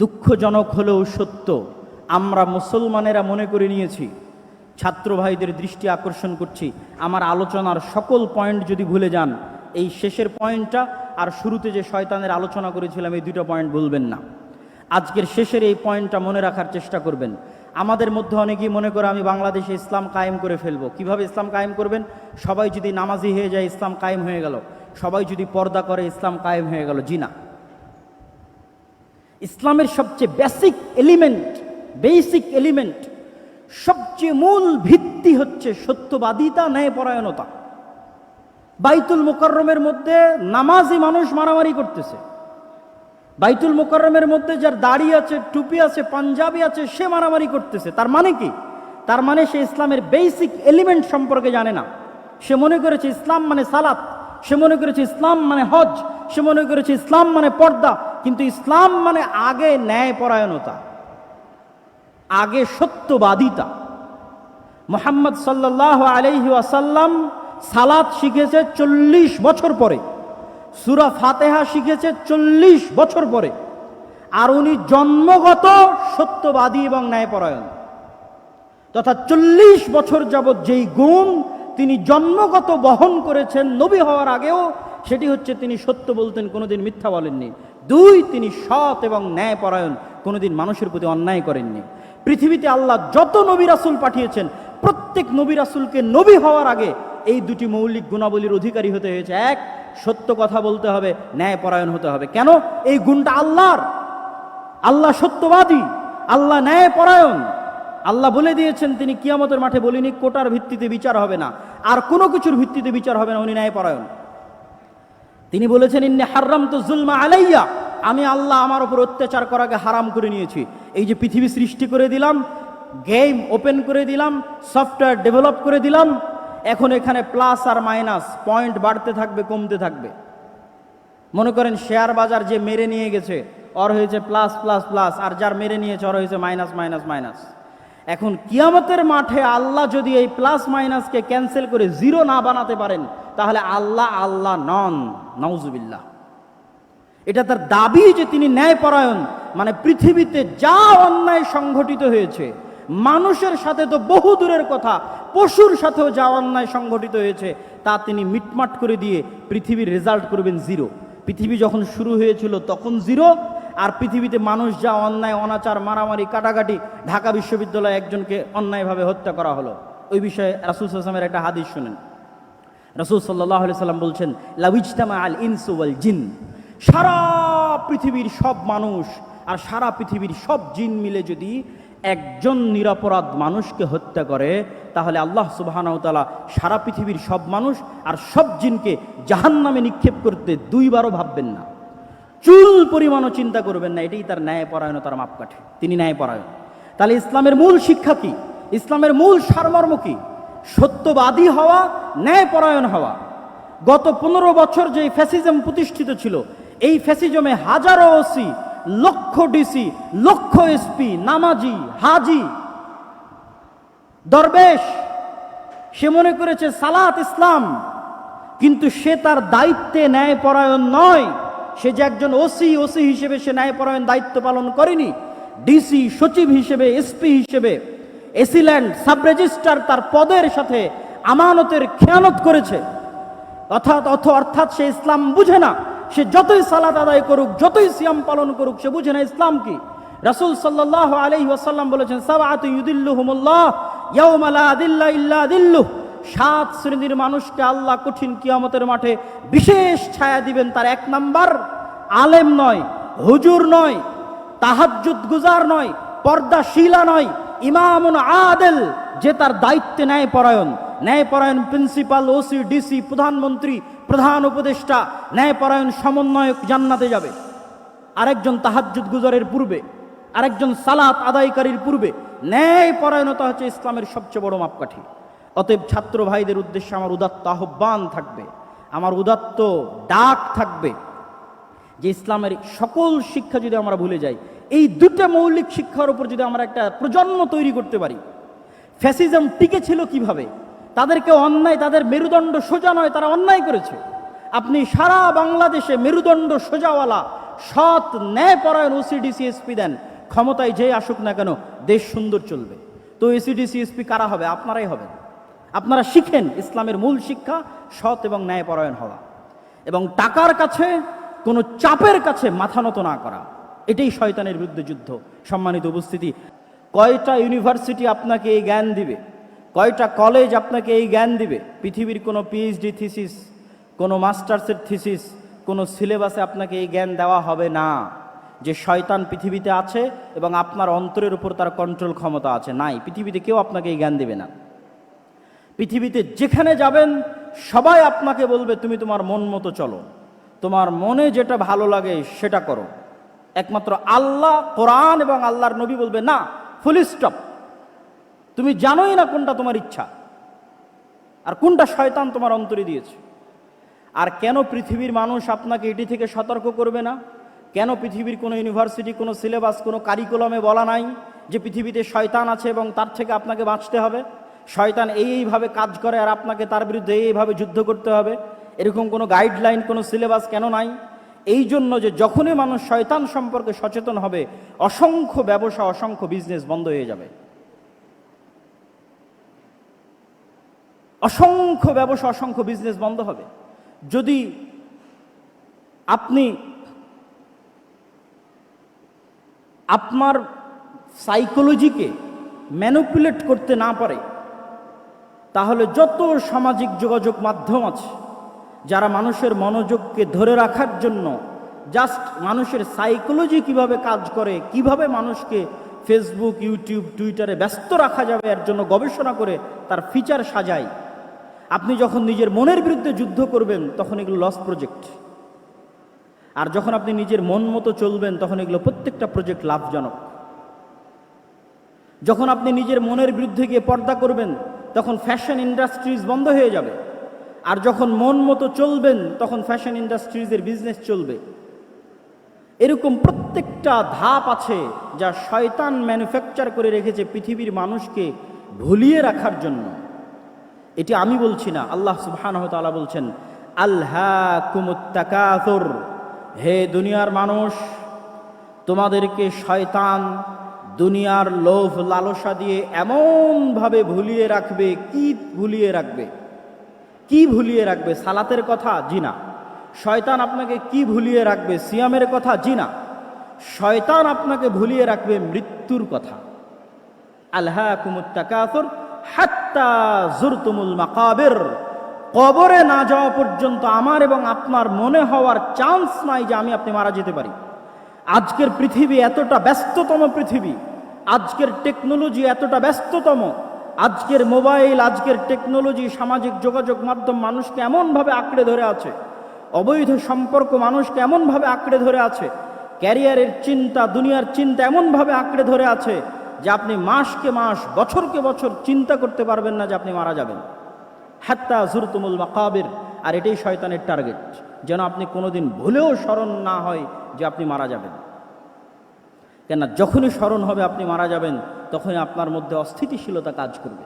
দুঃখজনক হলেও সত্য, আমরা মুসলমানেরা মনে করে নিয়েছি ছাত্র ভাইদের দৃষ্টি আকর্ষণ করছি, আমার আলোচনার সকল পয়েন্ট যদি ভুলে যান, এই শেষের পয়েন্টটা আর শুরুতে যে শয়তানের আলোচনা করেছিলাম, এই দুটো পয়েন্ট বলবেন না। আজকের শেষের এই পয়েন্টটা মনে রাখার চেষ্টা করবেন। আমাদের মধ্যে অনেকেই মনে করে আমি বাংলাদেশে ইসলাম কায়েম করে ফেলব। কীভাবে ইসলাম কায়েম করবেন? সবাই যদি নামাজি হয়ে যায়, ইসলাম কায়েম হয়ে গেল। সবাই যদি পর্দা করে, ইসলাম কায়েম হয়ে গেল। জি না। ইসলামের সবচেয়ে বেসিক এলিমেন্ট বেসিক এলিমেন্ট সবচেয়ে মূল ভিত্তি হচ্ছে সত্যবাদিতা, ন্যায়পরায়ণতা। বাইতুল মোকাররমের মধ্যে নামাজি মানুষ মারামারি করতেছে। বাইতুল মোকাররমের মধ্যে যার দাড়ি আছে, টুপি আছে, পাঞ্জাবি আছে, সে মারামারি করতেছে। তার মানে কি? তার মানে সে ইসলামের বেসিক এলিমেন্ট সম্পর্কে জানে না। সে মনে করেছে ইসলাম মানে সালাত, সে মনে করেছে ইসলাম মানে হজ, সে মনে করেছে ইসলাম মানে পর্দা কিন্তু ইসলাম মানে আগে ন্যায়পরায়ণতা, আগে সত্যবাদিতা। মোহাম্মদ সাল্লাহ আলাইহি আসাল্লাম সালাত শিখেছে চল্লিশ বছর পরে, সুরা ফাতেহা শিখেছে চল্লিশ বছর পরে, আর উনি জন্মগত সত্যবাদী এবং ন্যায়পরায়ণ। তথা চল্লিশ বছর যাবৎ যেই গুণ তিনি জন্মগত বহন করেছেন নবী হওয়ার আগেও, সেটি হচ্ছে তিনি সত্য বলতেন, কোনোদিন মিথ্যা বলেননি। দুই তিনি সৎ এবং ন্যায়পরায়ণ। কোনোদিন মানুষের প্রতি অন্যায় করেননি। পৃথিবীতে আল্লাহ যত নবী রাসুল পাঠিয়েছেন, প্রত্যেক নবী রাসুলকে নবী হওয়ার আগে এই দুটি মৌলিক গুণাবলীর অধিকারী হতে হয়েছে। এক, সত্য কথা বলতে হবে, ন্যায়পরায়ণ হতে হবে। কেন? এই গুণটা আল্লাহর। আল্লাহ সত্যবাদী, আল্লাহ ন্যায়পরায়ণ। আল্লাহ বলে দিয়েছেন, তিনি কিয়ামতের মাঠে বলিনি, কোটার ভিত্তিতে বিচার হবে না। আর কোনো কিছুর ভিত্তিতে বিচার হবে না, উনি ন্যায়পরায়ণ। তিনি বলেছেন, ইন্নে হারাম তো জুলমা আলাইয়া। আমি আল্লাহ আমার উপর অত্যাচার করাকে হারাম করে নিয়েছি। এই যে পৃথিবী সৃষ্টি করে দিলাম গেম ওপেন করে দিলাম সফটওয়্যার ডেভেলপ করে দিলাম, এখন এখানে প্লাস আর মাইনাস পয়েন্ট বাড়তে থাকবে, কমতে থাকবে। মনে করেন শেয়ার বাজার যে মেরে নিয়ে গেছে অর হয়েছে প্লাস প্লাস প্লাস আর যার মেরে নিয়েছে অর হয়েছে মাইনাস মাইনাস মাইনাস এখন কিয়ামতের মাঠে আল্লাহ যদি এই প্লাস মাইনাসকে ক্যান্সেল করে জিরো না বানাতে পারেন, তাহলে আল্লাহ আল্লাহ নন নওজুবিল্লাহ এটা তার দাবি যে তিনি ন্যায়পরায়ণ। মানে পৃথিবীতে যা অন্যায় সংঘটিত হয়েছে, মানুষের সাথে তো বহু দূরের কথা, পশুর সাথেও যা অন্যায় সংঘটিত হয়েছে, তা তিনি মিটমাট করে দিয়ে পৃথিবীর রেজাল্ট করবেন জিরো পৃথিবী যখন শুরু হয়েছিল তখন জিরো আর পৃথিবীতে মানুষ যা অন্যায়, অনাচার, মারামারি, কাটাকাটি, ঢাকা বিশ্ববিদ্যালয়ে একজনকে অন্যায়ভাবে হত্যা করা হলো। ওই বিষয়ে রাসুল আসলামের একটা হাদিস শুনেন। রসুল সাল্লাহ সাল্লাম বলছেন লাউইজতামা আল ইনসু ওয়াল জিন। সারা পৃথিবীর সব মানুষ আর সারা পৃথিবীর সব জিন মিলে যদি একজন নিরাপরাধ মানুষকে হত্যা করে, তাহলে আল্লাহ সুবাহানাউতালা সারা পৃথিবীর সব মানুষ আর সব জিনকে জাহান নামে নিক্ষেপ করতে দুইবারও ভাববেন না। চুল পরিমাণও চিন্তা করবেন না, এটাই তার ন্যায়পরায়ণতার মাপকাঠি। তিনি ন্যায়পরায়ণ। তাহলে ইসলামের মূল শিক্ষা কি? ইসলামের মূল সারমর্ম কি? সত্যবাদী হওয়া, ন্যায়পরায়ণ হওয়া। গত পনেরো বছর যে ফ্যাসিজম প্রতিষ্ঠিত ছিল এই ফ্যাসিজমে হাজারো ওসি, লক্ষ ডিসি, লক্ষ এসপি, নামাজি, হাজি, দরবেশ, সে মনে করেছে সালাত ইসলাম, কিন্তু সে তার দায়িত্বে ন্যায়পরায়ণ নয়। সে যে একজন ওসি ওসি হিসেবে সে ন্যায়পরায়ণ দায়িত্ব পালন করেনি। ডিসি, সচিব হিসেবে, এসপি হিসেবে, এসিল্যান্ড সাব রেজিস্ট্রার তার পদের সাথে আমানতের খেয়ানত করেছে। অর্থাৎ অর্থাৎ সে ইসলাম বুঝে না। সে যতই সালাত আদায় করুক, যতই সিয়াম পালন করুক, সে বুঝে না ইসলাম কি? রাসূল সাল্লাল্লাহু আলাইহি ওয়াসাল্লাম বলেছেন সাত শ্রেণির মানুষকে আল্লাহ কঠিন কিয়ামতের মাঠে বিশেষ ছায়া দিবেন তার এক নাম্বার। আলেম নয়, হুজুর নয়, তাহাজ্জুদ গুজার নয়, পর্দাশীলা নয়, ইমামুন আদেল, যে তার দায়িত্বে ন্যায় পরায়ণ ন্যায় পরায়ণ প্রিন্সিপাল, ওসি, ডিসি, প্রধানমন্ত্রী প্রধান উপদেষ্টা ন্যায়পরায়ণ সমন্বয়ক জান্নাতে যাবে। আরেকজন তাহাজ্জুদ গুজরের পূর্বে, আরেকজন সালাত আদায়কারীর পূর্বে ন্যায়পরায়ণতা হচ্ছে ইসলামের সবচেয়ে বড় মাপকাঠি। অতএব ছাত্র ভাইদের উদ্দেশ্যে আমার উদাত্ত আহ্বান থাকবে, আমার উদাত্ত ডাক থাকবে যে ইসলামের সকল শিক্ষা যদি আমরা ভুলে যাই, এই দুটো মৌলিক শিক্ষার উপর যদি আমরা একটা প্রজন্ম তৈরি করতে পারি, ফ্যাসিজম টিকে ছিল কীভাবে? তাদেরকে অন্যায়, তাদের মেরুদণ্ড সোজা নয়, তারা অন্যায় করেছে। আপনি সারা বাংলাদেশে মেরুদণ্ড সোজাওয়ালা, সৎ, ন্যায়পরায়ণ ওসিডি সিএসপি দেন। ক্ষমতায় যে আসুক না কেন, দেশ সুন্দর চলবে। তো এসিডি সিএসপি কারা হবে? আপনারাই হবেন। আপনারা শিখেন ইসলামের মূল শিক্ষা, সৎ এবং ন্যায়পরায়ণ হওয়া। এবং টাকার কাছে, কোনো চাপের কাছে মাথা নত না করা। এটাই শয়তানের বিরুদ্ধে যুদ্ধ। সম্মানিত উপস্থিতি, কয়টা ইউনিভার্সিটি আপনাকে এই জ্ঞান দিবে? কয়টা কলেজ আপনাকে এই জ্ঞান দিবে? পৃথিবীর কোনো পিএইচডি থিসিস কোনো মাস্টার্সের থিসিস কোনো সিলেবাসে আপনাকে এই জ্ঞান দেওয়া হবে না। যে শয়তান পৃথিবীতে আছে এবং আপনার অন্তরের উপর তার কন্ট্রোল ক্ষমতা আছে, নাই। পৃথিবীতে কেউ আপনাকে এই জ্ঞান দেবে না। পৃথিবীতে যেখানে যাবেন, সবাই আপনাকে বলবে, তুমি তোমার মন মতো চলো। তোমার মনে যেটা ভালো লাগে, সেটা করো। একমাত্র আল্লাহ, কোরআন এবং আল্লাহর নবী বলবে, না ফুল স্টপ তুমি জানোই না কোনটা তোমার ইচ্ছা। আর কোনটা শয়তান তোমার অন্তরে দিয়েছে। আর কেন পৃথিবীর মানুষ আপনাকে এটি থেকে সতর্ক করবে না? কেন পৃথিবীর কোনো ইউনিভার্সিটি, কোনো সিলেবাস, কোনো কারিকুলামে বলা নাই যে পৃথিবীতে শয়তান আছে এবং তার থেকে আপনাকে বাঁচতে হবে? শয়তান এই এইভাবে কাজ করে আর আপনাকে তার বিরুদ্ধে এইভাবে যুদ্ধ করতে হবে? এরকম কোনো গাইডলাইন, কোনো সিলেবাস কেন নাই? এই জন্য যে যখনই মানুষ শয়তান সম্পর্কে সচেতন হবে, অসংখ্য ব্যবসা, অসংখ্য বিজনেস বন্ধ হয়ে যাবে। অসংখ্য ব্যবসা, অসংখ্য বিজনেস বন্ধ হবে। যদি আপনি আপনার সাইকোলজিকে ম্যানুপুলেট করতে না পারে, তাহলে যত সামাজিক যোগাযোগ মাধ্যম আছে, যারা মানুষের মনোযোগকে ধরে রাখার জন্য জাস্ট মানুষের সাইকোলজি কীভাবে কাজ করে, কীভাবে মানুষকে ফেসবুক ইউটিউব টুইটারে ব্যস্ত রাখা যাবে, এর জন্য গবেষণা করে তার ফিচার সাজায় আপনি যখন নিজের মনের বিরুদ্ধে যুদ্ধ করবেন, তখন এগুলো লস প্রজেক্ট আর যখন আপনি নিজের মন মতো চলবেন, তখন এগুলো প্রত্যেকটা প্রজেক্ট লাভজনক. যখন আপনি নিজের মনের বিরুদ্ধে গিয়ে পর্দা করবেন, তখন ফ্যাশন ইন্ডাস্ট্রিজ বন্ধ হয়ে যাবে। আর যখন মন মতো চলবেন, তখন ফ্যাশন ইন্ডাস্ট্রিজের বিজনেস চলবে। এরকম প্রত্যেকটা ধাপ আছে যা শয়তান ম্যানুফ্যাকচার করে রেখেছে পৃথিবীর মানুষকে ভুলিয়ে রাখার জন্য। এটি আমি বলছি না, আল্লাহ সুবহানাহু ওয়া তাআলা বলছেন আল্লাহ কুমুত্তাকাথুর হে দুনিয়ার মানুষ, তোমাদেরকে শয়তান দুনিয়ার লোভ লালসা দিয়ে এমনভাবে ভুলিয়ে রাখবে, কি ভুলিয়ে রাখবে? কি ভুলিয়ে রাখবে? সালাতের কথা জি না। শয়তান আপনাকে কি ভুলিয়ে রাখবে? সিয়ামের কথা জি না। শয়তান আপনাকে ভুলিয়ে রাখবে মৃত্যুর কথা। আল্লাহ কুমুত্তাকাথুর হাত্তা জুরতুমুল মাকাবের। কবরে না যাওয়া পর্যন্ত আমার এবং আপনার মনে হওয়ার চান্স নাই যে আমি আপনি মারা যেতে পারি। আজকের পৃথিবী এতটা ব্যস্ততম পৃথিবী। আজকের টেকনোলজি এতটা ব্যস্ততম। আজকের মোবাইল আজকের টেকনোলজি সামাজিক যোগাযোগ মাধ্যম মানুষকে এমনভাবে আঁকড়ে ধরে আছে। অবৈধ সম্পর্ক মানুষকে এমনভাবে আঁকড়ে ধরে আছে। ক্যারিয়ারের চিন্তা, দুনিয়ার চিন্তা এমনভাবে আঁকড়ে ধরে আছে যে আপনি মাসকে মাস, বছরকে বছর চিন্তা করতে পারবেন না যে আপনি মারা যাবেন। হাত্তা জুরতুমুল মাকাবির, আর এটাই শয়তানের টার্গেট। যেন আপনি কোনোদিন ভুলেও স্মরণ না হয় যে আপনি মারা যাবেন। কেন যখনই স্মরণ হবে আপনি মারা যাবেন, তখনই আপনার মধ্যে অস্থিতিশীলতা কাজ করবে।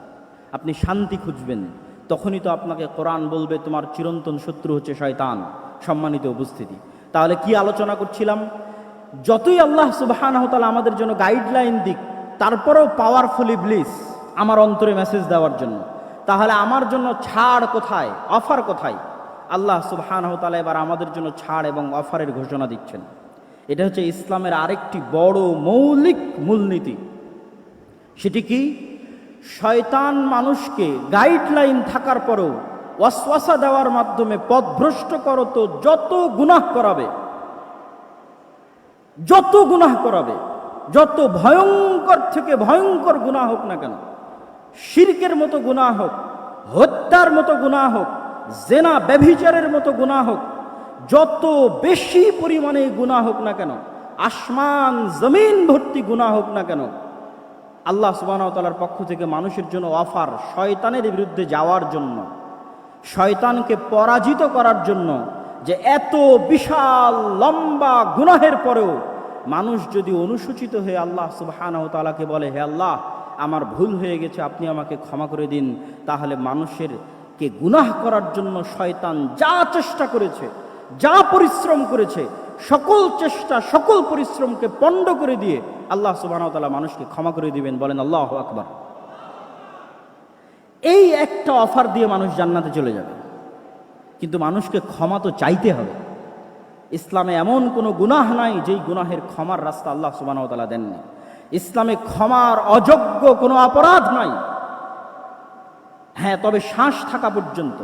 আপনি শান্তি খুঁজবেন। তখনই তো আপনাকে কোরআন বলবে, তোমার চিরন্তন শত্রু হচ্ছে শয়তান। সম্মানিত উপস্থিতি। তাহলে কি আলোচনা করছিলাম? যতই আল্লাহ সুবাহানাহ তাআলা আমাদের জন্য গাইডলাইন দিক তারপরেও পাওয়ারফুলি ব্লিস আমার অন্তরে মেসেজ দেওয়ার জন্য। তাহলে আমার জন্য ছাড় কোথায়? অফার কোথায়? আল্লাহ সুবহানাহ তাআলা এবার আমাদের জন্য ছাড় এবং অফারের ঘোষণা দিচ্ছেন। এটা হচ্ছে ইসলামের আরেকটি বড় মৌলিক মূলনীতি। সেটি কি? শয়তান মানুষকে গাইডলাইন থাকার পরেও ওয়াসওয়াসা দেওয়ার মাধ্যমে পথভ্রষ্ট করতো যত গুনাহ করাবে, যত গুনাহ করাবে যত ভয়ঙ্কর থেকে ভয়ঙ্কর গুনাহ হোক না কেন, শিরকের মতো গুনাহ হোক, হত্যার মতো গুনাহ হোক, জেনা ব্যভিচারের মতো গুনাহ হোক, যত বেশি পরিমাণে গুনাহ হোক না কেন, আসমান জমিন ভর্তি গুনাহ হোক না কেন, আল্লাহ সুবাহতালার পক্ষ থেকে মানুষের জন্য অফার শয়তানের বিরুদ্ধে যাওয়ার জন্য, শয়তানকে পরাজিত করার জন্য যে এত বিশাল লম্বা গুনাহের পরেও মানুষ যদি অনুসূচিত হয়ে আল্লাহ সুবাহানাহ তালাকে বলে, হে আল্লাহ, আমার ভুল হয়ে গেছে, আপনি আমাকে ক্ষমা করে দিন। তাহলে মানুষের কে গুনাহ করার জন্য শয়তান যা চেষ্টা করেছে, যা পরিশ্রম করেছে, সকল চেষ্টা, সকল পরিশ্রমকে পণ্ড করে দিয়ে আল্লাহ সুবাহতালা মানুষকে ক্ষমা করে দিবেন, বলেন আল্লাহ আকবার। এই একটা অফার দিয়ে মানুষ জান্নাতে চলে যাবে। কিন্তু মানুষকে ক্ষমা তো চাইতে হবে। ইসলামে এমন কোনো গুনাহ নাই যেই গুনাহের ক্ষমার রাস্তা আল্লাহ সুবাহতালা দেননি। ইসলামে ক্ষমার অযোগ্য কোনো অপরাধ নাই। হ্যাঁ তবে শ্বাস থাকা পর্যন্ত।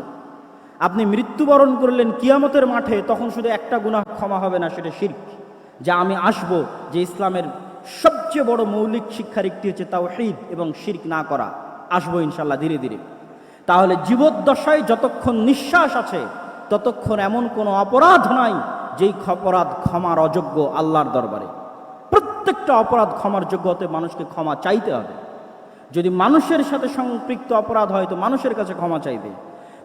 আপনি মৃত্যুবরণ করলেন কিয়ামতের মাঠে, তখন শুধু একটা গুনাহ ক্ষমা হবে না, সেটা শির্ক। যা আমি আসব যে ইসলামের সবচেয়ে বড় মৌলিক শিক্ষার একটি হচ্ছে তাও এবং শির্ক না করা। আসব ইনশাল্লাহ ধীরে ধীরে। তাহলে জীবদ্দশায় যতক্ষণ নিঃশ্বাস আছে, ততক্ষণ এমন কোনো অপরাধ নাই যেই অপরাধ ক্ষমার অযোগ্য আল্লাহর দরবারে, প্রত্যেকটা অপরাধ ক্ষমার যোগ্য হতে মানুষকে ক্ষমা চাইতে হবে। যদি মানুষের সাথে সম্পৃক্ত অপরাধ হয় তো মানুষের কাছে ক্ষমা চাইবে।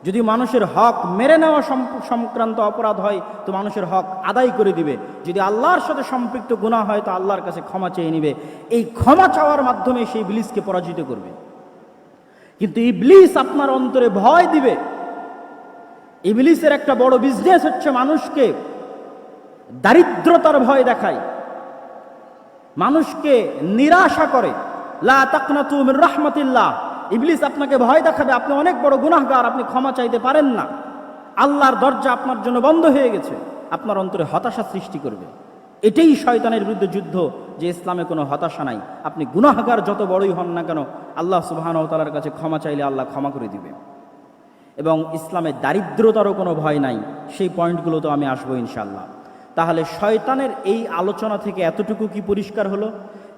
যদি মানুষের হক মেরে নেওয়া সংক্রান্ত অপরাধ হয় তো মানুষের হক আদায় করে দিবে। যদি আল্লাহর সাথে সম্পৃক্ত গুণা হয় তো আল্লাহর কাছে ক্ষমা চেয়ে নিবে। এই ক্ষমা চাওয়ার মাধ্যমে সেই বিলিসকে পরাজিত করবে। কিন্তু ইবলিস আপনার অন্তরে ভয় দিবে। ইবলিসের একটা বড় বিজনেস হচ্ছে মানুষকে দারিদ্রতার ভয় দেখায়। মানুষকে নিরাশা করে। লা মির রাহমাতিল্লাহ। ইবলিস আপনাকে ভয় দেখাবে, আপনি অনেক বড় গুনাহগার, আপনি ক্ষমা চাইতে পারেন না। আল্লাহর দরজা আপনার জন্য বন্ধ হয়ে গেছে, আপনার অন্তরে হতাশা সৃষ্টি করবে। এটাই শয়তানের বিরুদ্ধে যুদ্ধ, যে ইসলামে কোনো হতাশা নাই। আপনি গুনাহগার যত বড়ই হন না কেন, আল্লাহ সুবাহানতালার কাছে ক্ষমা চাইলে আল্লাহ ক্ষমা করে দিবে। এবং ইসলামে দারিদ্রতারও কোনো ভয় নাই, সেই পয়েন্টগুলো তো আমি আসব ইনশাল্লাহ তাহলে শয়তানের এই আলোচনা থেকে এতটুকু কি পরিষ্কার হলো?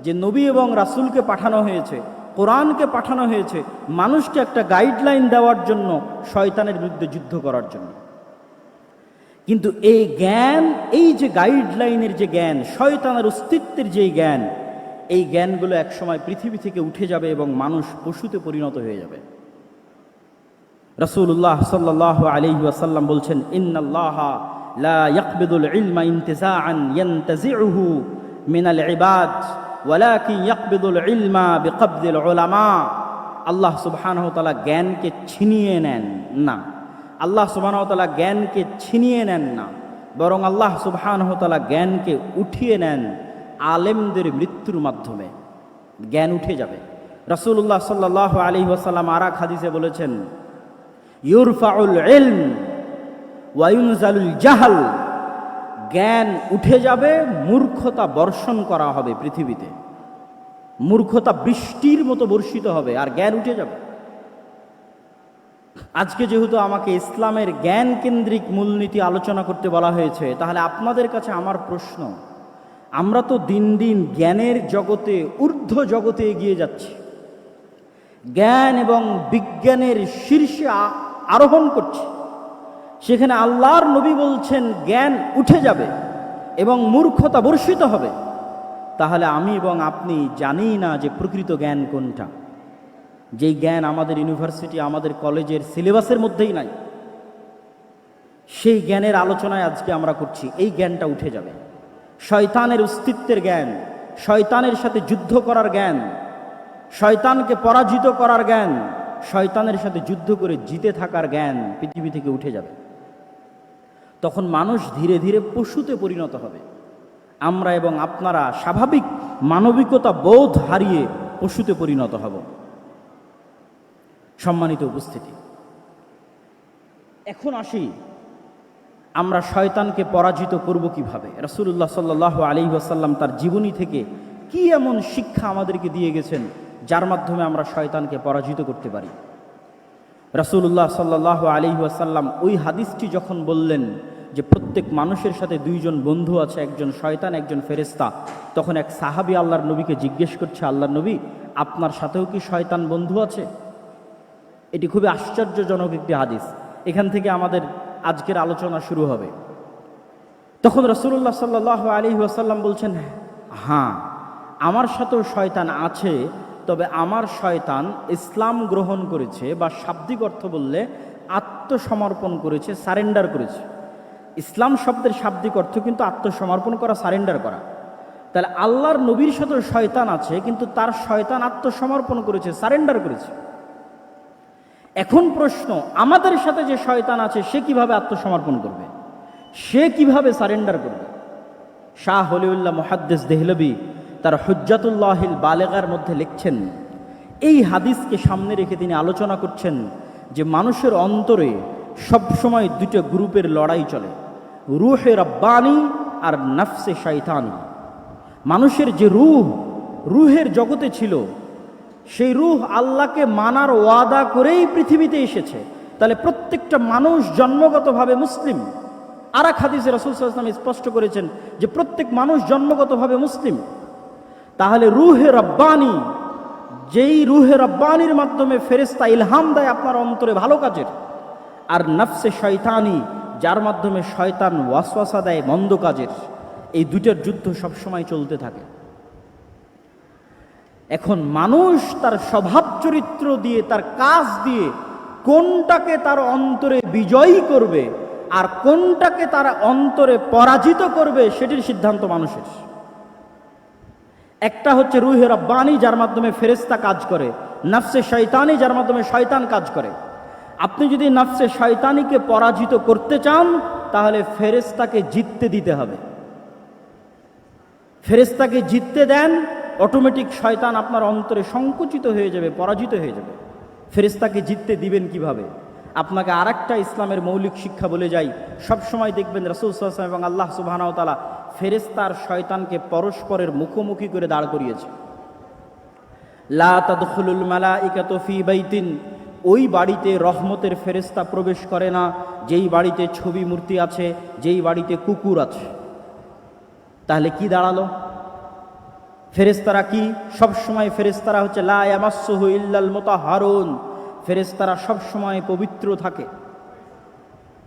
যে নবী এবং রাসূলকে পাঠানো হয়েছে, কোরআনকে পাঠানো হয়েছে, মানুষকে একটা গাইডলাইন দেওয়ার জন্য শয়তানের বিরুদ্ধে যুদ্ধ করার জন্য। কিন্তু এই জ্ঞান, এই যে গাইডলাইনের যে জ্ঞান, শয়তানের অস্তিত্বের যে জ্ঞান, এই জ্ঞানগুলো একসময় পৃথিবী থেকে উঠে যাবে এবং মানুষ পশুতে পরিণত হয়ে যাবে। রসুল্লাহ সাল্লাহ আলাইহি ওয়াসাল্লাম বলছেন, ইন্নাল্লাহ লা ইয়াকবিদুল ইলমা ইনতিজাআন ইয়ানতাজিউহু মিনাল ইবাদ, ওয়ালাকিন ইয়াকবিদুল ইলমা বিকবদিল উলামা। আল্লাহ সুবহানাহু তাআলা জ্ঞানকে ছিনিয়ে নেন না। আল্লাহ সুবহানাহু তাআলা জ্ঞানকে ছিনিয়ে নেন না। বরং আল্লাহ সুবহানাহু তাআলা জ্ঞানকে উঠিয়ে নেন আলেমদের মৃত্যুর মাধ্যমে। জ্ঞান উঠে যাবে। রসুল্লাহ সাল্লাহ আলী ওয়াসাল্লাম আরাক হাদিসে বলেছেন, ইউরফাউল ইলম ওয়ায়ুনজালুল জাহাল। জ্ঞান উঠে যাবে, মূর্খতা বর্ষণ করা হবে পৃথিবীতে। মূর্খতা বৃষ্টির মতো বর্ষিত হবে, আর জ্ঞান উঠে যাবে। আজকে যেহেতু আমাকে ইসলামের জ্ঞান কেন্দ্রিক মূলনীতি আলোচনা করতে বলা হয়েছে, তাহলে আপনাদের কাছে আমার প্রশ্ন, আমরা তো দিন দিন জ্ঞানের জগতে, ঊর্ধ্ব জগতে এগিয়ে যাচ্ছি। জ্ঞান এবং বিজ্ঞানের শীর্ষে আরোহণ করছি। সেখানে আল্লাহর নবী বলছেন, জ্ঞান উঠে যাবে এবং মূর্খতা বর্ষিত হবে। তাহলে আমি এবং আপনি জানি না যে প্রকৃত জ্ঞান কোনটা। যেই জ্ঞান আমাদের ইউনিভার্সিটি, আমাদের কলেজের সিলেবাসের মধ্যেই নাই। সেই জ্ঞানের আলোচনায় আজকে আমরা করছি, এই জ্ঞানটা উঠে যাবে। শয়তানের অস্তিত্বের জ্ঞান, শয়তানের সাথে যুদ্ধ করার জ্ঞান, শয়তানকে পরাজিত করার জ্ঞান, শয়তানের সাথে যুদ্ধ করে জিতে থাকার জ্ঞান পৃথিবী থেকে উঠে যাবে। তখন মানুষ ধীরে ধীরে পশুতে পরিণত হবে। আমরা এবং আপনারা স্বাভাবিক মানবিকতা বোধ হারিয়ে পশুতে পরিণত হব। সম্মানিত উপস্থিতি। এখন আসি, আমরা শয়তানকে পরাজিত করব কীভাবে? রাসূলুল্লাহ সাল্লাহ আলী ওয়াসাল্লাম তার জীবনী থেকে কি এমন শিক্ষা আমাদেরকে দিয়ে গেছেন, যার মাধ্যমে আমরা শয়তানকে পরাজিত করতে পারি? রাসূলুল্লাহ সাল্লাহ আলী ওয়াসাল্লাম ওই হাদিসটি যখন বললেন যে প্রত্যেক মানুষের সাথে দুইজন বন্ধু আছে, একজন শয়তান, একজন ফেরেস্তা তখন এক সাহাবী আল্লাহর নবীকে জিজ্ঞেস করছে, আল্লাহর নবী, আপনার সাথেও কি শয়তান বন্ধু আছে? এটি খুবই আশ্চর্যজনক একটি হাদিস। এখান থেকে আমাদের আজকের আলোচনা শুরু হবে। তখন রসুল্লাহ সাল্লাহ আলী ওয়াসাল্লাম বলছেন হ্যাঁ আমার সাথেও শয়তান আছে তবে আমার শয়তান ইসলাম গ্রহণ করেছে বা শাব্দিক অর্থ বললে আত্মসমর্পণ করেছে সারেন্ডার করেছে। ইসলাম শব্দের শাব্দিক অর্থ কিন্তু আত্মসমর্পণ করা সারেন্ডার করা। তাহলে আল্লাহর নবীর সাথে শয়তান আছে, কিন্তু তার শয়তান আত্মসমর্পণ করেছে সারেন্ডার করেছে। এখন প্রশ্ন, আমাদের সাথে যে শয়তান আছে, সে কীভাবে আত্মসমর্পণ করবে? সে কীভাবে সারেন্ডার করবে? শাহ হলিউল্লাহ মহাদ্দেস দেহলবি তার হুজ্জাতুল্লাহিল বালেগার মধ্যে লিখছেন, এই হাদিসকে সামনে রেখে তিনি আলোচনা করছেন যে মানুষের অন্তরে সবসময় দুটো গ্রুপের লড়াই চলে, রুহে রব্বানি আর নফসে শৈতানি মানুষের যে রুহ, রুহের জগতে ছিল, সেই রুহ আল্লাহকে মানার ওয়াদা করেই পৃথিবীতে এসেছে। তাহলে প্রত্যেকটা মানুষ জন্মগতভাবে মুসলিম। আর এক হাদিসে রসুল স্পষ্ট করেছেন যে প্রত্যেক মানুষ জন্মগতভাবে মুসলিম। তাহলে রুহে রব্বানি, যেই রুহে রব্বানির মাধ্যমে ফেরেস্তা ইলহাম দেয় আপনার অন্তরে ভালো কাজের। আর নফসে শয়তানি, যার মাধ্যমে শয়তান ওয়াসওয়াসা দেয় মন্দ কাজের। এই দুইটার যুদ্ধ সবসময় চলতে থাকে। এখন মানুষ তার স্বভাব চরিত্র দিয়ে, তার কাজ দিয়ে কোনটাকে তার অন্তরে বিজয়ী করবে আর কোনটাকে তার অন্তরে পরাজিত করবে, সেটির সিদ্ধান্ত মানুষের। একটা হচ্ছে রুহে রব্বানি, যার মাধ্যমে ফেরেস্তা কাজ করে। নফসে শয়তানি, যার মাধ্যমে শয়তান কাজ করে। আপনি যদি নফসে শয়তানিকে পরাজিত করতে চান, তাহলে ফেরেস্তাকে জিততে দিতে হবে। ফেরেস্তাকে জিততে দেন, অটোমেটিক শয়তান আপনার অন্তরে সংকুচিত হয়ে যাবে, পরাজিত হয়ে যাবে। ফেরেস্তাকে জিততে দিবেন কীভাবে? আপনাকে আরেকটা ইসলামের মৌলিক শিক্ষা বলে যাই। সবসময় দেখবেন রসুল সাল্লাম এবং আল্লাহ সুবাহানাও তালা ফেরেস্তার শয়তানকে পরস্পরের মুখোমুখি করে দাঁড় করিয়েছে। বাইতিন, ওই বাড়িতে রহমতের ফেরেস্তা প্রবেশ করে না, যেই বাড়িতে ছবি মূর্তি আছে, যেই বাড়িতে কুকুর আছে। তাহলে কি দাঁড়াল? ফেরেস্তারা কি? সবসময় ফেরেস্তারা হচ্ছে লায়ামাসহু ইল্লাল মোতাহারুন। ফেরেস্তারা সবসময় পবিত্র থাকে।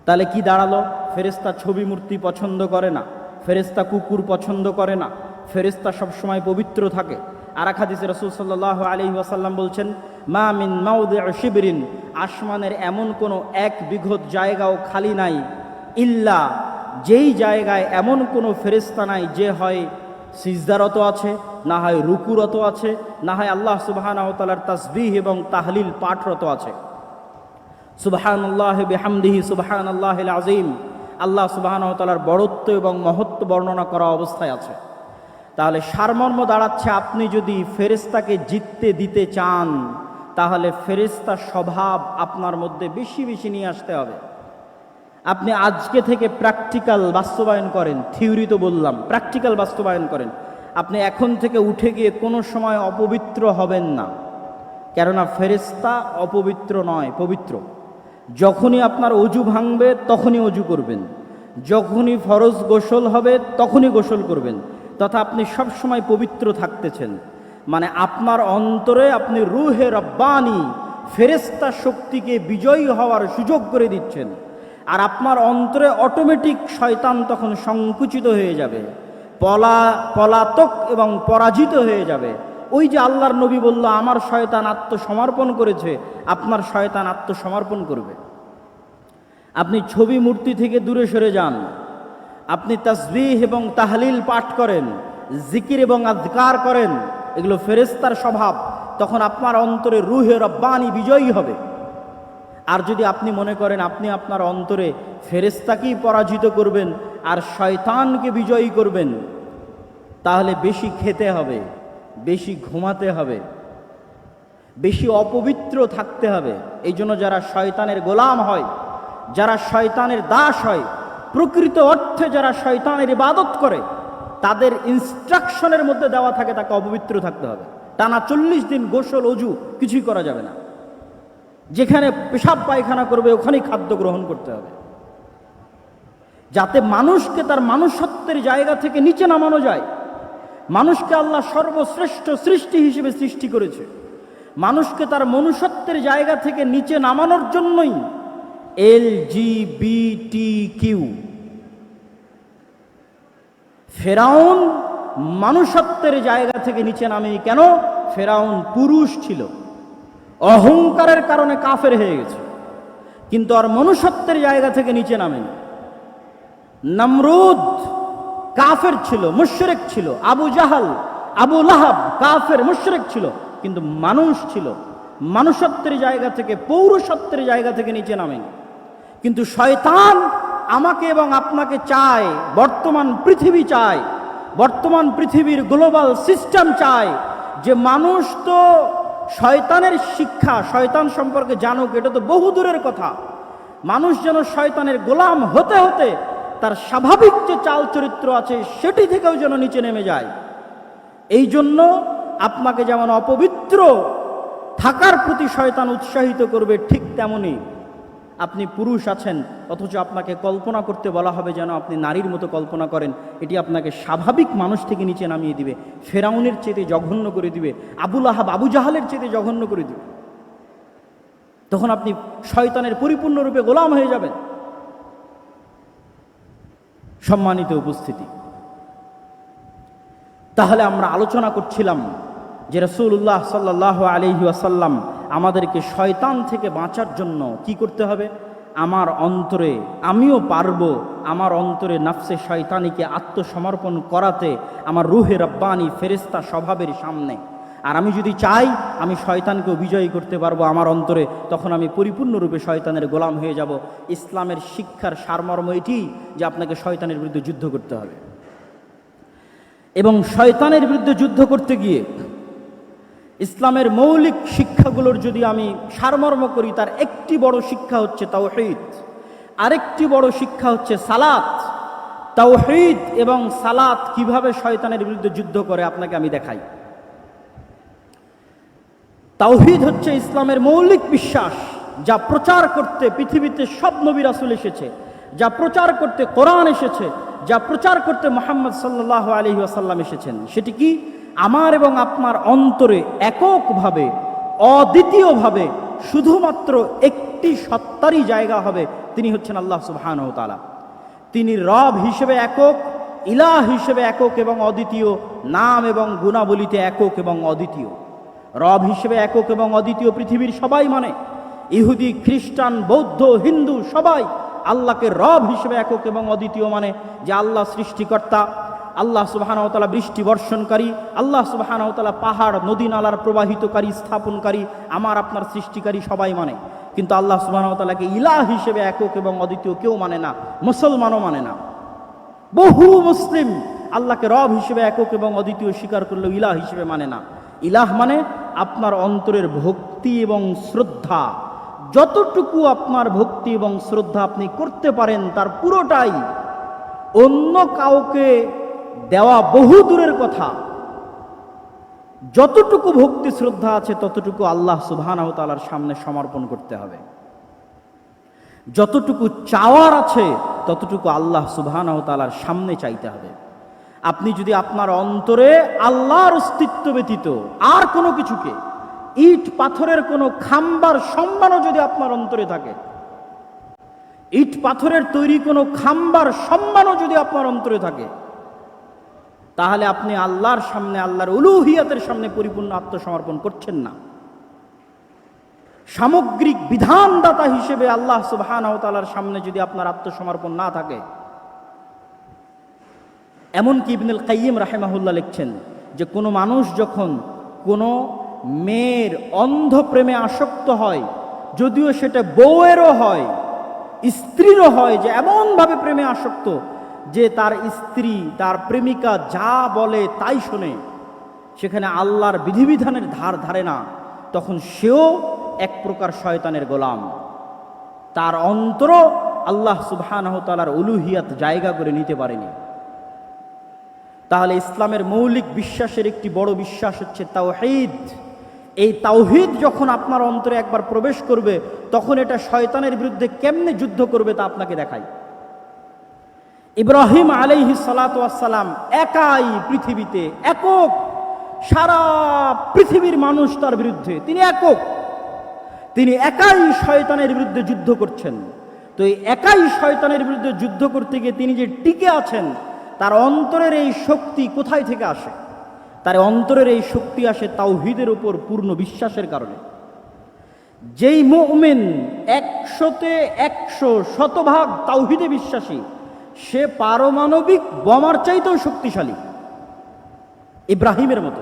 তাহলে কি দাঁড়াল? ফেরেস্তা ছবি মূর্তি পছন্দ করে না। ফেরেস্তা কুকুর পছন্দ করে না। ফেরেস্তা সবসময় পবিত্র থাকে। আর এক রসুল সাল্লাহ আলী ওয়াসাল্লাম বলছেন, মা মিন মাউদে শিবিরিন, আসমানের এমন কোনো এক বিঘত জায়গাও খালি নাই, ইল্লা যেই জায়গায় এমন কোনো ফেরেস্তা নাই যে হয় সিজদারত আছে, না হয় রুকুরত আছে, না হয় আল্লাহ সুবাহানাহতালার তাসবিহ এবং তাহলিল পাঠরত আছে। সুবাহান আল্লাহ বেহামদিহি সুবাহান আল্লাহ আজিম আল্লাহ সুবাহানতালার বড়ত্ব এবং মহত্ব বর্ণনা করা অবস্থায় আছে। তাহলে সারমর্ম দাঁড়াচ্ছে, আপনি যদি ফেরেস্তাকে জিততে দিতে চান, তাহলে ফেরেস্তার স্বভাব আপনার মধ্যে বেশি বেশি নিয়ে আসতে হবে। আপনি আজকে থেকে প্র্যাকটিক্যাল বাস্তবায়ন করেন থিওরি তো বললাম প্র্যাকটিক্যাল বাস্তবায়ন করেন। আপনি এখন থেকে উঠে গিয়ে কোনো সময় অপবিত্র হবেন না। কেননা ফেরেস্তা অপবিত্র নয়, পবিত্র। যখনই আপনার অজু ভাঙবে, তখনই অজু করবেন। যখনই ফরজ গোসল হবে, তখনই গোসল করবেন। তথা আপনি সব সময় পবিত্র থাকতেছেন। মানে আপনার অন্তরে আপনি রুহে রব্বানি ফেরেস্তা শক্তিকে বিজয়ী হওয়ার সুযোগ করে দিচ্ছেন। আর আপনার অন্তরে অটোমেটিক শয়তান তখন সংকুচিত হয়ে যাবে। পলা, পলাতক এবং পরাজিত হয়ে যাবে। ওই যে আল্লাহর নবী বলল, আমার শয়তান আত্মসমর্পণ করেছে, আপনার শয়তান আত্মসমর্পণ করবে। আপনি ছবি মূর্তি থেকে দূরে সরে যান। আপনি তসবিহ এবং তাহলিল পাঠ করেন, জিকির এবং আজকার করেন, এগুলো ফেরেস্তার স্বভাব। তখন আপনার অন্তরে রুহে রব্বানি বিজয়ী হবে। আর যদি আপনি মনে করেন, আপনি আপনার অন্তরে ফেরেস্তাকেই পরাজিত করবেন আর শয়তানকে বিজয়ী করবেন, তাহলে বেশি খেতে হবে। বেশি ঘুমাতে হবে, বেশি অপবিত্র থাকতে হবে। এই জন্য যারা শয়তানের গোলাম হয়, যারা শয়তানের দাস হয়, প্রকৃত অর্থে যারা শয়তানের ইবাদত করে, তাদের ইনস্ট্রাকশনের মধ্যে দেওয়া থাকে তাকে অপবিত্র থাকতে হবে। টানা চল্লিশ দিন গোসল, অজু কিছুই করা যাবে না। যেখানে পেশাব পায়খানা করবে, ওখানেই খাদ্য গ্রহণ করতে হবে। যাতে মানুষকে তার মানুষত্বের জায়গা থেকে নিচে নামানো যায় মানুষকে আল্লাহ সর্বশ্রেষ্ঠ সৃষ্টি হিসেবে সৃষ্টি করেছে। মানুষকে তার মনুষ্যত্বের জায়গা থেকে নিচে নামানোর জন্যই এল জি টি কিউ। ফেরাউন মানুষত্বের জায়গা থেকে নিচে নামে কেন? ফেরাউন পুরুষ ছিল। অহংকারের কারণে কাফের হয়ে গেছে। কিন্তু আর মনুষ্যত্বের জায়গা থেকে নিচে নামেনি। নমরুদ কাফের ছিল, মুশরেক ছিল, আবু জাহাল, আবু লাহাব কাফের, মুশরেক ছিল, কিন্তু মানুষ ছিল। মানুষত্বের জায়গা থেকে পৌরসত্বের জায়গা থেকে নিচে নামেনি কিন্তু শয়তান আমাকে এবং আপনাকে চায়, বর্তমান পৃথিবী চায়, বর্তমান পৃথিবীর গ্লোবাল সিস্টেম চায় যে মানুষ তো শয়তানের শিক্ষা, শয়তান সম্পর্কে জানুক, এটা তো বহু দূরের কথা। মানুষ যেন শয়তানের গোলাম হতে হতে তার স্বাভাবিক যে চাল চরিত্র আছে, সেটি থেকেও যেন নিচে নেমে যায়। এই জন্য আপনাকে যেমন অপবিত্র থাকার প্রতি শয়তান উৎসাহিত করবে, ঠিক তেমনই আপনি পুরুষ আছেন, অথচ আপনাকে কল্পনা করতে বলা হবে যেন আপনি নারীর মতো কল্পনা করেন। এটি আপনাকে স্বাভাবিক মানুষ থেকে নিচে নামিয়ে দিবে, ফেরাউনের চেতে জঘন্য করে দিবে, আবুল আহাব, আবু জাহালের চেতে জঘন্য করে দিবে। তখন আপনি শয়তানের পরিপূর্ণরূপে গোলাম হয়ে যাবেন। সম্মানিত উপস্থিতি। তাহলে আমরা আলোচনা করছিলাম যে রসুল্লাহ সাল্লাহ আলহি আসাল্লাম আমাদেরকে শয়তান থেকে বাঁচার জন্য কি করতে হবে? আমার অন্তরে আমিও পারব আমার অন্তরে নাফসে শয়তানিকে আত্মসমর্পণ করাতে আমার রুহে রব্বানি ফেরেস্তা স্বভাবের সামনে। আর আমি যদি চাই, আমি শয়তানকেও বিজয়ী করতে পারব আমার অন্তরে, তখন আমি পরিপূর্ণরূপে শয়তানের গোলাম হয়ে যাব। ইসলামের শিক্ষার সারমর্ম এটি যে আপনাকে শয়তানের বিরুদ্ধে যুদ্ধ করতে হবে। এবং শয়তানের বিরুদ্ধে যুদ্ধ করতে গিয়ে, ইসলামের মৌলিক শিক্ষাগুলোর যদি আমি সারমর্ম করি, তার একটি বড় শিক্ষা হচ্ছে তাওহিদ। আরেকটি বড় শিক্ষা হচ্ছে সালাত। তাওহিদ এবং সালাত কীভাবে শয়তানের বিরুদ্ধে যুদ্ধ করে, আপনাকে আমি দেখাই। তাওহিদ হচ্ছে ইসলামের মৌলিক বিশ্বাস যা প্রচার করতে পৃথিবীতে সব নবী রাসুল এসেছে, যা প্রচার করতে কোরআন এসেছে, যা প্রচার করতে মোহাম্মদ সাল্লাহ আলহি আসাল্লাম এসেছেন। সেটি কি? আমার এবং আপনার অন্তরে এককভাবে, অদ্বিতীয়ভাবে শুধুমাত্র একটি সত্তারই জায়গা হবে, তিনি হচ্ছেন আল্লাহ সুহান সুবহান তালা তিনি রব হিসেবে একক, ইলাহ হিসেবে একক এবং অদ্বিতীয়, নাম এবং গুণাবলিতে একক এবং অদ্বিতীয়। রব হিসেবে একক এবং অদ্বিতীয় পৃথিবীর সবাই মানে। ইহুদি, খ্রিস্টান, বৌদ্ধ, হিন্দু সবাই আল্লাহকে রব হিসেবে একক এবং অদ্বিতীয় মানে যে আল্লাহ সৃষ্টিকর্তা, আল্লাহ সুবাহানতালা বৃষ্টি বর্ষণকারী, আল্লাহ সুবাহানতালা পাহাড়, নদী নালার প্রবাহিতকারী, স্থাপনকারী, আমার, আপনার সৃষ্টিকারী সবাই মানে। কিন্তু আল্লাহ সুবাহানতালাকে ইলাহ হিসেবে একক এবং অদ্বিতীয় কেউ মানে না, মুসলমানও মানে না। বহু মুসলিম আল্লাহকে রব হিসেবে একক এবং অদ্বিতীয় স্বীকার করলেও ইলাহ হিসেবে মানে না। ইলাহ মানে আপনার অন্তরের ভক্তি এবং শ্রদ্ধা। যতটুকু আপনার ভক্তি এবং শ্রদ্ধা আপনি করতে পারেন, তার পুরোটাই অন্য কাউকে দেওয়া বহু দূরের কথা। যতটুকু ভক্তি শ্রদ্ধা আছে, ততটুকু আল্লাহ সুবহানাহু তাআলার সামনে সমর্পণ করতে হবে। যতটুকু চাওয়ার আছে, ততটুকু আল্লাহ সুবহানাহু তাআলার সামনে চাইতে হবে। আপনি যদি আপনার অন্তরে আল্লাহর অস্তিত্ব ব্যতীত আর কোনো কিছুকে, ইট, পাথরের কোনো খাম্বার সম্মানও যদি আপনার অন্তরে থাকে, ইট, পাথরের তৈরি কোনো খাম্বার সম্মানও যদি আপনার অন্তরে থাকে, তাহলে আপনি আল্লাহর সামনে, আল্লাহর উলুহিয়াতের সামনে পরিপূর্ণ আত্মসমর্পণ করছেন না। সামগ্রিক বিধানদাতা হিসেবে আল্লাহ তালার সামনে যদি আপনার আত্মসমর্পণ না থাকে এমনকি ইবনুল কাইয়িম রাহেমাহুল্লাহ লিখছেন যে কোনো মানুষ যখন কোনো মেয়ের অন্ধ প্রেমে আসক্ত হয়, যদিও সেটা বউয়েরও হয়, স্ত্রীরও হয় যে এমনভাবে প্রেমে আসক্ত যে তার স্ত্রী, তার প্রেমিকা যা বলে তাই শোনে, সেখানে আল্লাহর বিধিবিধানের ধার ধারে না, তখন সেও এক প্রকার শয়তানের গোলাম। তার অন্তর আল্লাহ সুবহানাহ তালার উলুহিয়াত জায়গা করে নিতে পারেনি। তাহলে ইসলামের মৌলিক বিশ্বাসের একটি বড় বিশ্বাস হচ্ছে তাওহিদ। এই তাওহিদ যখন আপনার অন্তরে একবার প্রবেশ করবে, তখন এটা শয়তানের বিরুদ্ধে কেমনে যুদ্ধ করবে তা আপনাকে দেখাই ইব্রাহিম আলাইহি সালাতাম একাই পৃথিবীতে একক। সারা পৃথিবীর মানুষ তার বিরুদ্ধে, তিনি একক। তিনি একাই শয়তানের বিরুদ্ধে যুদ্ধ করছেন। তো এই একাই শয়তানের বিরুদ্ধে যুদ্ধ করতে গিয়ে তিনি যে টিকে আছেন তার অন্তরের এই শক্তি কোথায় থেকে আসে? তার অন্তরের এই শক্তি আসে তাওহিদের উপর পূর্ণ বিশ্বাসের কারণে। যেই মুমিন একশোতে একশো শতভাগ তাওহিদে বিশ্বাসী, সে পারমাণবিক বোমার চাইতেও শক্তিশালী। ইব্রাহিমের মতো।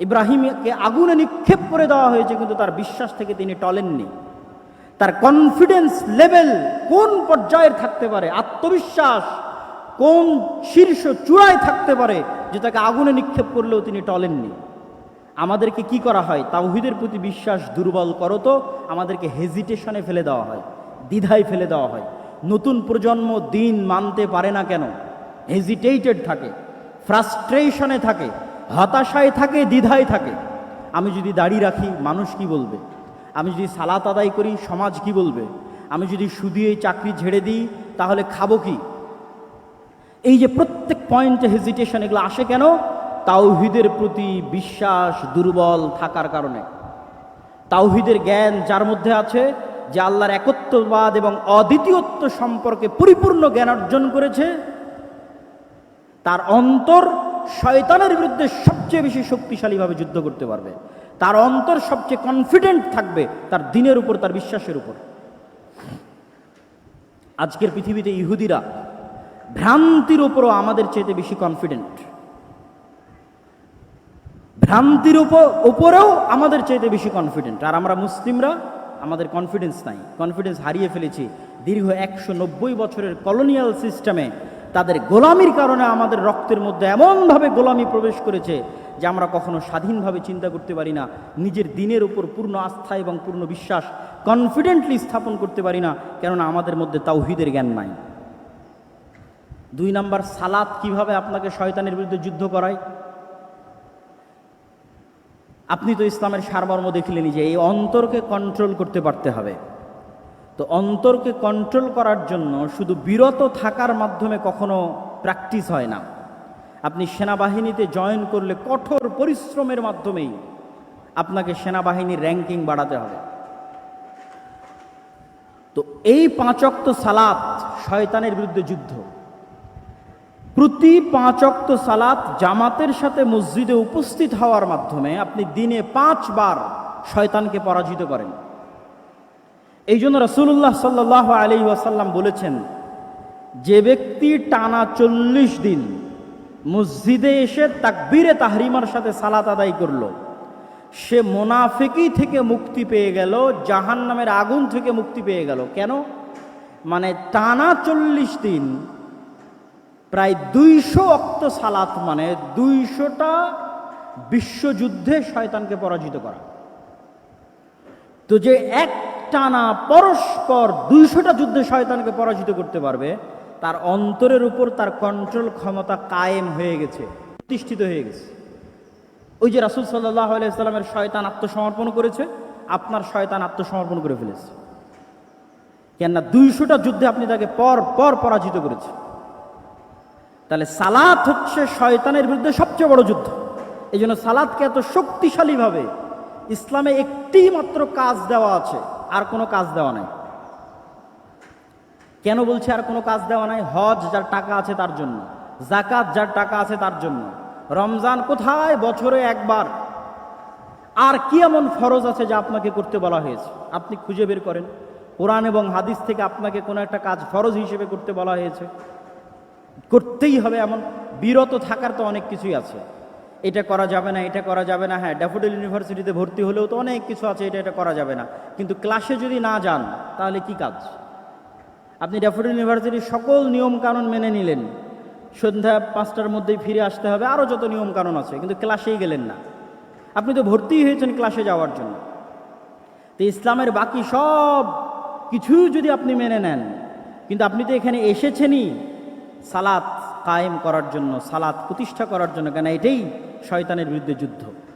ইব্রাহিমকে আগুনে নিক্ষেপ করে দেওয়া হয়েছে, কিন্তু তার বিশ্বাস থেকে তিনি টলেননি। তার কনফিডেন্স লেভেল কোন পর্যায়ের থাকতে পারে? আত্মবিশ্বাস কোন শীর্ষ চূড়ায় থাকতে পারে যে তাকে আগুনে নিক্ষেপ করলেও তিনি টলেননি? আমাদেরকে কি করা হয়? তাওহিদের প্রতি বিশ্বাস দুর্বল করো তো আমাদেরকে হেজিটেশনে ফেলে দেওয়া হয়, দ্বিধায় ফেলে দেওয়া হয়। নতুন প্রজন্ম দিন মানতে পারে না কেন? হেজিটেটেড থাকে ফ্রাস্ট্রেশনে থাকে, হতাশায় থাকে, দ্বিধায় থাকে। আমি যদি দাড়ি রাখি, মানুষ কি বলবে? আমি যদি সালাত আদায় করি, সমাজ কি বলবে? আমি যদি শুধিয়ে চাকরি ঝেড়ে দিই, তাহলে খাব কি? এই যে প্রত্যেক পয়েন্টে হেজিটেশন এগুলো আসে কেন? তাওহিদের প্রতি বিশ্বাস দুর্বল থাকার কারণে। তাওহিদের জ্ঞান যার মধ্যে আছে যে আল্লাহর একত্ববাদ এবং অদ্বিতীয়ত্ব সম্পর্কে পরিপূর্ণ জ্ঞান অর্জন করেছে, তার অন্তর শয়তানের বিরুদ্ধে সবচেয়ে বেশি শক্তিশালীভাবে যুদ্ধ করতে পারবে। তার অন্তর সবচেয়ে কনফিডেন্ট থাকবে তার দিনের উপর, তার বিশ্বাসের উপর। আজকের পৃথিবীতে ইহুদিরা ভ্রান্তির উপরও আমাদের চেয়েতে বেশি কনফিডেন্ট ভ্রান্তির উপর, উপরেও আমাদের চাইতে বেশি কনফিডেন্ট আর আমরা মুসলিমরা, আমাদের কনফিডেন্স নাই। কনফিডেন্স হারিয়ে ফেলেছি। দীর্ঘ একশো নব্বই বছরের কলোনিয়াল সিস্টেমে তাদের গোলামির কারণে আমাদের রক্তের মধ্যে এমনভাবে গোলামি প্রবেশ করেছে যে আমরা কখনো স্বাধীনভাবে চিন্তা করতে পারি না। নিজের দিনের উপর পূর্ণ আস্থা এবং পূর্ণ বিশ্বাস কনফিডেন্টলি স্থাপন করতে পারি না। কেননা আমাদের মধ্যে তাওহিদের জ্ঞান নাই। দুই নাম্বার সালাত কীভাবে আপনাকে শয়তানের বিরুদ্ধে যুদ্ধ করায়? আপনি তো ইসলামের সারমর্ম দেখলেন যে এই অন্তরকে কন্ট্রোল করতে পারতে হবে। তো অন্তরকে কন্ট্রোল করার জন্য শুধু বিরত থাকার মাধ্যমে কখনো প্র্যাকটিস হয় না। আপনি সেনাবাহিনীতে জয়েন করলে কঠোর পরিশ্রমের মাধ্যমেই আপনাকে সেনাবাহিনীর র্যাঙ্কিং বাড়াতে হবে। তো এই পাঁচক্ত সালাত শয়তানের বিরুদ্ধে যুদ্ধ। প্রতি পাঁচ অক্ত সালাত জামাতের সাথে মসজিদে উপস্থিত হওয়ার মাধ্যমে আপনি দিনে পাঁচবার শয়তানকে পরাজিত করেন। এই জন্য রসুল্লাহ সাল্লাহ আলি ওয়াসাল্লাম বলেছেন, যে ব্যক্তি টানা চল্লিশ দিন মসজিদে এসে তাকবীরে তাহরিমার সাথে সালাত আদায় করল, সে মোনাফেকি থেকে মুক্তি পেয়ে গেল জাহান নামের আগুন থেকে মুক্তি পেয়ে গেল। কেন? মানে টানা চল্লিশ দিন প্রায় দুইশো অক্ত সালাত মানে দুইশোটা বিশ্বযুদ্ধে শয়তানকে পরাজিত করা। তো যে এক টানা পরস্পর দুইশোটা যুদ্ধে শয়তানকে পরাজিত করতে পারবে, তার অন্তরের উপর তার কন্ট্রোল ক্ষমতা কায়েম হয়ে গেছে, প্রতিষ্ঠিত হয়ে গেছে। ওই যে রাসুল সাল্লাহ আলাইসাল্লামের শয়তান আত্মসমর্পণ করেছে, আপনার শয়তান আত্মসমর্পণ করে ফেলেছে। কেননা দুইশোটা যুদ্ধে আপনি তাকে পর পর পরাজিত করেছে তাহলে সালাত হচ্ছে শয়তানের বিরুদ্ধে সবচেয়ে বড় যুদ্ধ। এই জন্য সালাদকে এত শক্তিশালীভাবে ইসলামে একটি মাত্র কাজ দেওয়া আছে, আর কোনো কাজ দেওয়া নাই। কেন বলছে আর কোনো কাজ দেওয়া নাই? হজ যার টাকা আছে তার জন্য জাকাত যার টাকা আছে তার জন্য, রমজান কোথায়? বছরে একবার। আর কি এমন ফরজ আছে যা আপনাকে করতে বলা হয়েছে? আপনি খুঁজে বের করেন। কোরআন এবং হাদিস থেকে আপনাকে কোনো একটা কাজ ফরজ হিসেবে করতে বলা হয়েছে। করতেই হবে এমন, বিরত থাকার তো অনেক কিছুই আছে। এটা করা যাবে না, এটা করা যাবে না হ্যাঁ ড্যাফোডিল ইউনিভার্সিটিতে ভর্তি হলেও তো অনেক কিছু আছে, এটা এটা করা যাবে না। কিন্তু ক্লাসে যদি না যান, তাহলে কি কাজ? আপনি ড্যাফোডিল ইউনিভার্সিটির সকল নিয়ম কানুন মেনে নিলেন। সন্ধ্যা পাঁচটার মধ্যেই ফিরে আসতে হবে, আরও যত নিয়ম কানুন আছে, কিন্তু ক্লাসেই গেলেন না। আপনি তো ভর্তিই হয়েছেন ক্লাসে যাওয়ার জন্য। তো ইসলামের বাকি সব কিছু যদি আপনি মেনে নেন, কিন্তু আপনি তো এখানে এসেছেনই সালাত কায়েম করার জন্য সালাত প্রতিষ্ঠা করার জন্য কেন এটাই শয়তানের বিরুদ্ধে যুদ্ধ।